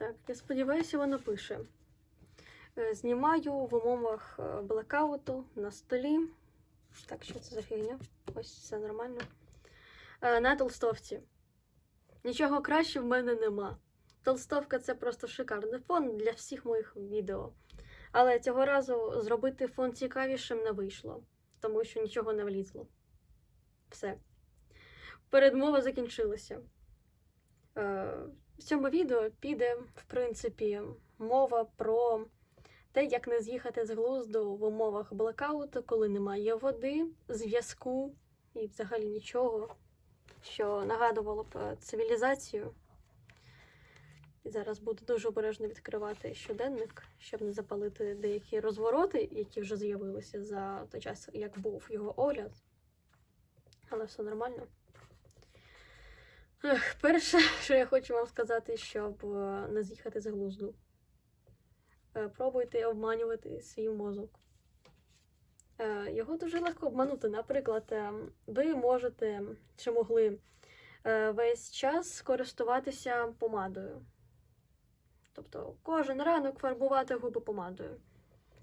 Так, я сподіваюся, вона пише. Е, Знімаю в умовах е, блекауту на столі. Так, що це за фігня? Ось все нормально. Е, На толстовці. Нічого краще в мене нема. Толстовка це просто шикарний фон для всіх моїх відео. Але цього разу зробити фон цікавішим не вийшло, тому що нічого не влізло. Все. Передмова закінчилася. В цьому відео піде, в принципі, мова про те, як не з'їхати з глузду в умовах блекауту, коли немає води, зв'язку і взагалі нічого, що нагадувало б е, цивілізацію. І зараз буду дуже обережно відкривати щоденник, щоб не запалити деякі розвороти, які вже з'явилися за той час, як був його огляд. Але все нормально. Ех, перше, що я хочу вам сказати, щоб е, не з'їхати з глузду. Е, Пробуйте обманювати свій мозок. Е, Його дуже легко обманути. Наприклад, ви можете чи могли весь час користуватися помадою. Тобто кожен ранок фарбувати губи помадою.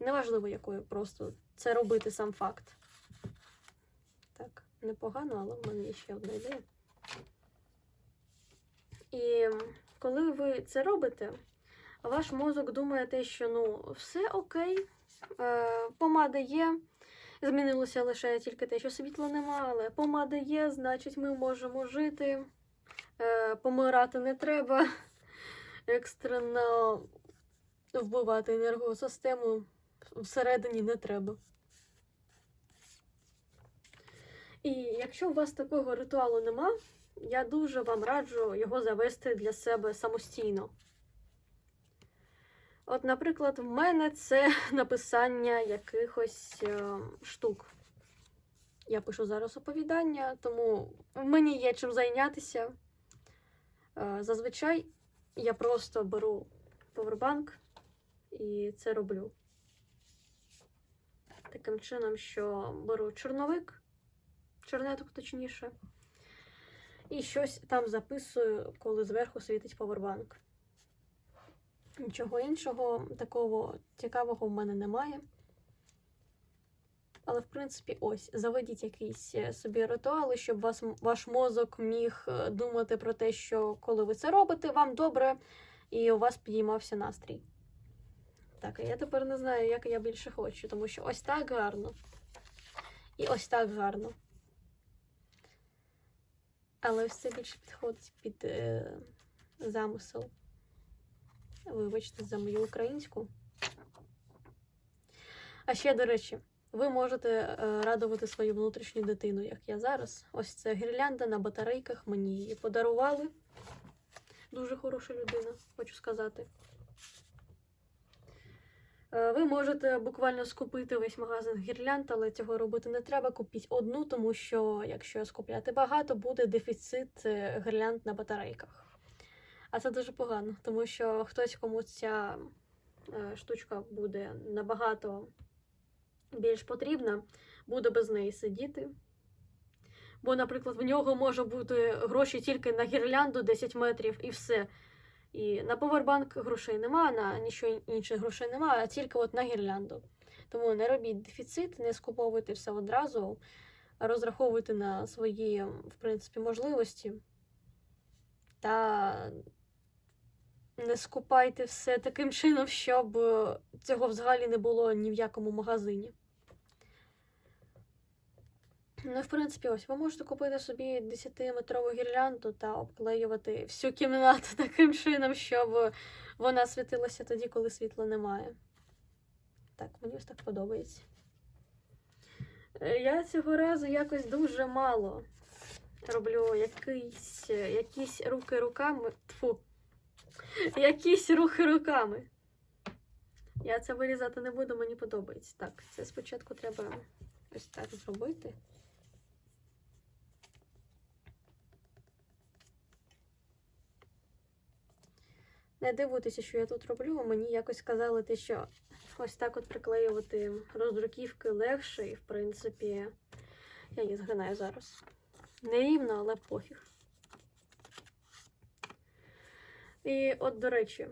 Неважливо, якою, просто це робити сам факт. Так, непогано, але в мене є ще одна ідея. І коли ви це робите, ваш мозок думає те, що ну, все окей, е, помада є. Змінилося лише тільки те, що світла нема, але помада є, значить, ми можемо жити, е, помирати не треба, екстрено вбивати енергосистему всередині не треба. І якщо у вас такого ритуалу нема, я дуже вам раджу його завести для себе самостійно. От, наприклад, в мене це написання якихось е, штук. Я пишу зараз оповідання, тому мені є чим зайнятися. Е, зазвичай я просто беру повербанк і це роблю. Таким чином, що беру чорновик, чорнеток точніше, і щось там записую, коли зверху світить повербанк. Нічого іншого такого цікавого в мене немає. Але, в принципі, ось, заведіть якісь е, собі ритуали, щоб вас, ваш мозок міг е, думати про те, що коли ви це робите, вам добре, і у вас підіймався настрій. Так, а я тепер не знаю, як я більше хочу, тому що ось так гарно. І ось так гарно. Але це більше підходить під е, замисел. Вибачте за мою українську. А ще, до речі, ви можете е, радувати свою внутрішню дитину, як я зараз. Ось це гірлянда на батарейках. Мені її подарували. Дуже хороша людина, хочу сказати. Е, Ви можете буквально скупити весь магазин гірлянд, але цього робити не треба. Купіть одну, тому що якщо скупляти багато, буде дефіцит е, гірлянд на батарейках. А це дуже погано, тому що хтось кому ця е, штучка буде набагато більш потрібна, буде без неї сидіти. Бо, наприклад, в нього може бути гроші тільки на гірлянду 10 метрів і все. І на повербанк грошей нема, на нічого інших грошей немає, а тільки от на гірлянду. Тому не робіть дефіцит, не скуповуйте все одразу, розраховуйте на свої, в принципі, можливості. Та не скупайте все таким чином, щоб цього взагалі не було ні в якому магазині. Ну, в принципі, ось ви можете купити собі 10-метрову гірлянду та обклеювати всю кімнату таким чином, щоб вона світилася тоді, коли світла немає. Так, мені ось так подобається. Е, Я цього разу якось дуже мало роблю якийсь, якісь руки руками. Тфу. Якісь рухи руками. Я це вирізати не буду, мені подобається. Так, це спочатку треба ось так зробити. Не дивуйтеся, що я тут роблю. Мені якось сказали, те, що ось так от приклеювати роздруківки легше, і в принципі, я її згинаю зараз. Нерівно, але пофіг. І от, до речі,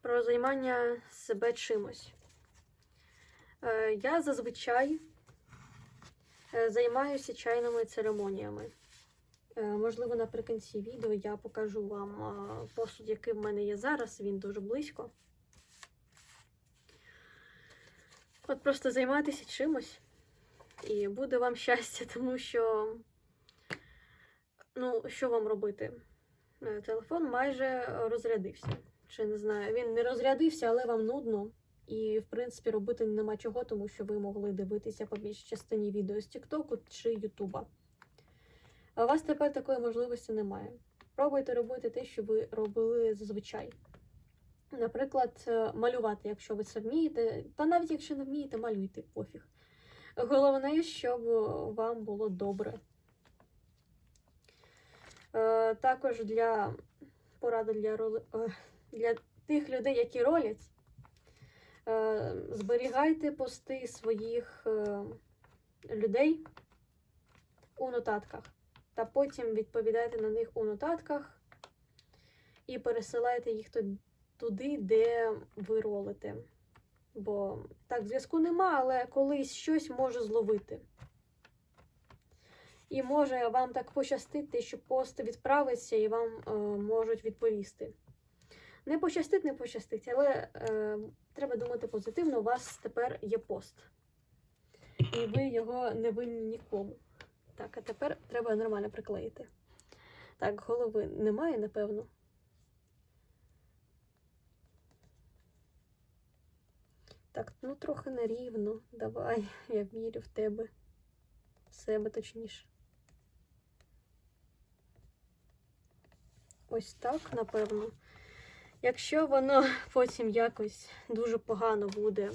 про займання себе чимось. Е, Я зазвичай е, займаюся чайними церемоніями. Е, Можливо, наприкінці відео я покажу вам посуд, який в мене є зараз. Він дуже близько. От просто займайтеся чимось, і буде вам щастя, тому що, ну, що вам робити? Е, Телефон майже розрядився. Чи не знаю, він не розрядився, але вам нудно. І, в принципі, робити нема чого, тому що ви могли дивитися по більшій частині відео з Тіктоку чи Ютуба. У вас тепер такої можливості немає. Пробуйте робити те, що ви робили зазвичай. Наприклад, е, малювати, якщо ви це вмієте, та навіть якщо не вмієте, малюйте, пофіг. Головне, щоб вам було добре. Е, Також для поради для, е, для тих людей, які ролять, е, зберігайте пости своїх е, людей у нотатках. Та потім відповідайте на них у нотатках і пересилайте їх туди, де ви ролите. Бо так, зв'язку нема, але колись щось може зловити. І може вам так пощастити, що пост відправиться і вам е, можуть відповісти. Не пощастить, не пощастить, але е, треба думати позитивно, у вас тепер є пост. І ви його не винні нікому. Так, а тепер треба нормально приклеїти. Так, голови немає, напевно. Так, ну трохи нерівно. Давай, я вірю в тебе. В себе точніше. Ось так, напевно. Якщо воно потім якось дуже погано буде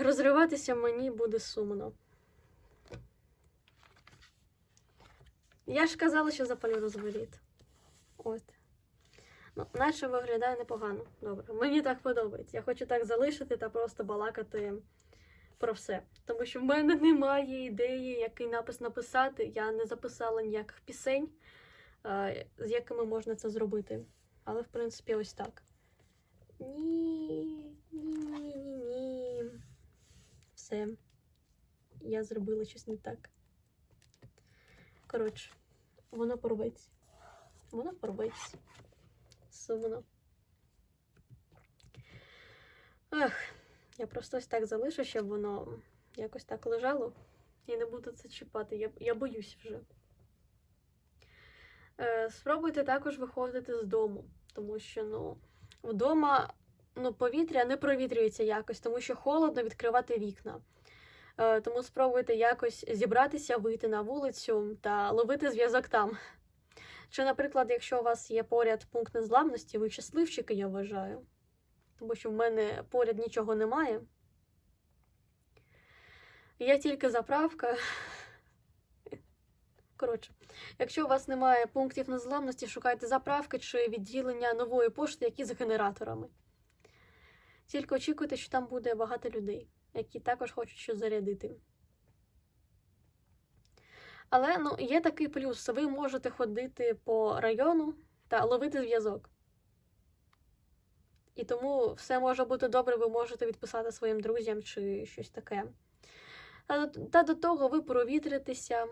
розриватися, мені буде сумно. Я ж казала, що запалю розворіт. От. Ну, наче виглядає непогано. Добре. Мені так подобається. Я хочу так залишити та просто балакати про все. Тому що в мене немає ідеї, який напис написати. Я не записала ніяких пісень, е, з якими можна це зробити. Але, в принципі, ось так. Ні, ні, ні, ні, ні. Все. Я зробила щось не так. Коротше, воно порветься. Воно порветься. Сумно. Ех, я просто ось так залишу, щоб воно якось так лежало і не буду це чіпати. Я, я боюсь вже. Е, спробуйте також виходити з дому, тому що ну, вдома ну, повітря не провітрюється якось, тому що холодно відкривати вікна. Е, тому спробуйте якось зібратися, вийти на вулицю та ловити зв'язок там. Чи, наприклад, якщо у вас є поряд пункт незламності, ви щасливчики, я вважаю. Тому що в мене поряд нічого немає. Є тільки заправка. Коротше, якщо у вас немає пунктів незламності, шукайте заправки чи відділення нової пошти, які з генераторами. Тільки очікуйте, що там буде багато людей, які також хочуть щось зарядити. Але ну, є такий плюс: ви можете ходити по району та ловити зв'язок. І тому все може бути добре, ви можете відписати своїм друзям чи щось таке. Та, до- того ви провітритеся,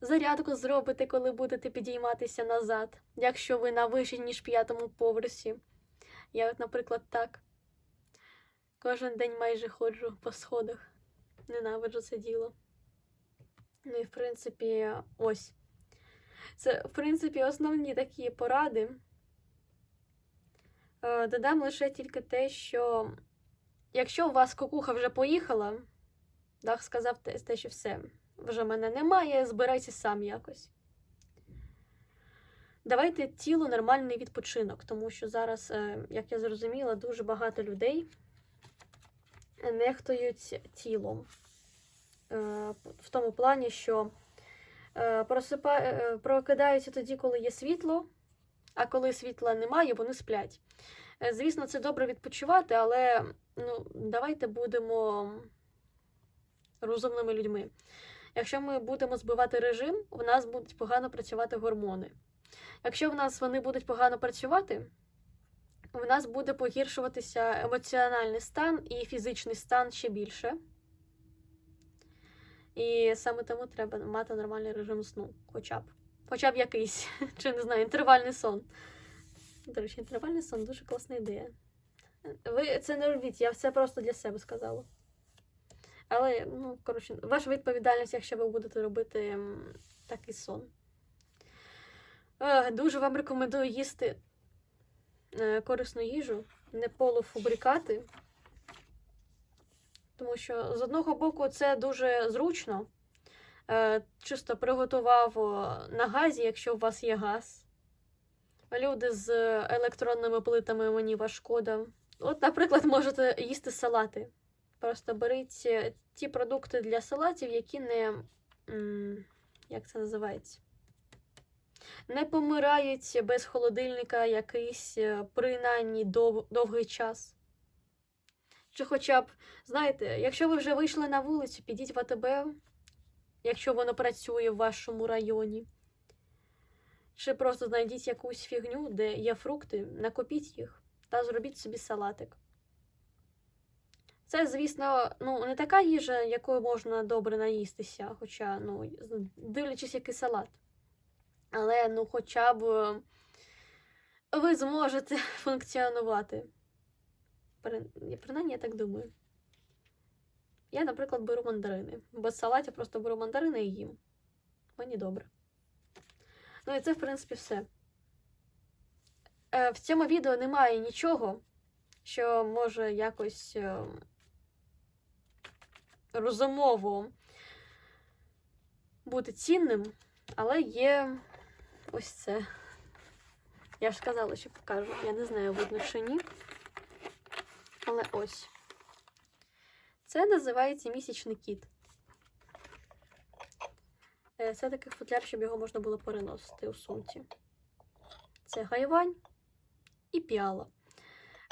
зарядку зробите, коли будете підійматися назад, якщо ви на вищій, ніж п'ятому поверсі. Я, от, наприклад, так. Кожен день майже ходжу по сходах. Ненавиджу це діло. Ну і в принципі, ось. Це, в принципі, основні такі поради. Е, Додам лише тільки те, що якщо у вас кукуха вже поїхала, Дах сказав те, що все, вже мене немає, збирайся сам якось. Давайте тілу нормальний відпочинок, тому що зараз, е, як я зрозуміла, дуже багато людей нехтують тілом. Е, В тому плані, що е, е, прокидаються тоді, коли є світло, а коли світла немає, вони сплять. Звісно, це добре відпочивати, але ну, давайте будемо розумними людьми. Якщо ми будемо збивати режим, у нас будуть погано працювати гормони. Якщо в нас вони будуть погано працювати, у нас буде погіршуватися емоціональний стан і фізичний стан ще більше. І саме тому треба мати нормальний режим сну, хоча б. Хоча б якийсь, чи не знаю, інтервальний сон. До речі, інтервальний сон дуже класна ідея. Ви це не робіть, я все просто для себе сказала. Але, ну, коротше, ваша відповідальність, якщо ви будете робити такий сон. Дуже вам рекомендую їсти корисну їжу, не полуфабрикати. Тому що з одного боку це дуже зручно. Е, Чисто приготував на газі, якщо у вас є газ. Люди з електронними плитами мені важкода. От, наприклад, можете їсти салати. Просто беріть е, ті продукти для салатів, які не. Як це називається? Не помирають без холодильника якийсь е, принаймні дов, довгий час. Чи хоча б, знаєте, якщо ви вже вийшли на вулицю, підіть в АТБ, якщо воно працює в вашому районі. Чи просто знайдіть якусь фігню, де є фрукти, накопіть їх та зробіть собі салатик. Це, звісно, ну, не така їжа, якою можна добре наїстися, хоча, ну, дивлячись, який салат. Але, ну, хоча б е, ви зможете функціонувати. При- Принаймні, я так думаю. Я, наприклад, беру мандарини. Без салатів просто беру мандарини і їм. Мені добре. Ну і це, в принципі, все. Е, В цьому відео немає нічого, що може якось е, розумово бути цінним, але є ось це. Я ж сказала, що покажу. Я не знаю, видно чи ні. Але ось. Це називається місячний кіт. Е, Це такий футляр, щоб його можна було переносити у сумці. Це гайвань і піала.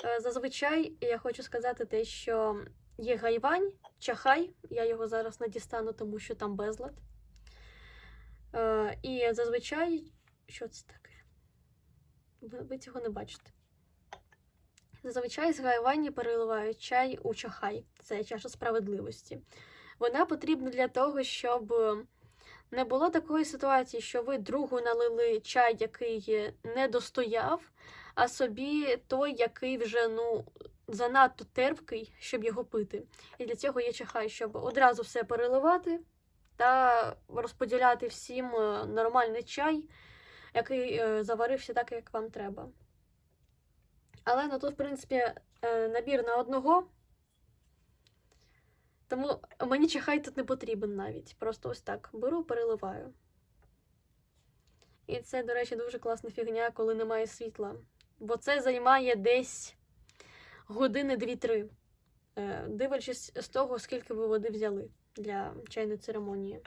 Е, Зазвичай я хочу сказати те, що є гайвань, чахай. Я його зараз не дістану, тому що там безлад. Е, І зазвичай. Що це таке? Ви, ви цього не бачите. Зазвичай з гайвані переливають чай у чахай. Це чаша справедливості. Вона потрібна для того, щоб не було такої ситуації, що ви другу налили чай, який не достояв, а собі той, який вже ну, занадто терпкий, щоб його пити. І для цього є чахай, щоб одразу все переливати та розподіляти всім е, нормальний чай, який е, заварився так, як вам треба. Але ну, тут, в принципі, е, набір на одного. Тому мені чахай тут не потрібен навіть. Просто ось так беру, переливаю. І це, до речі, дуже класна фігня, коли немає світла. Бо це займає десь години 2-3, е, дивлячись з того, скільки ви води взяли для чайної церемонії.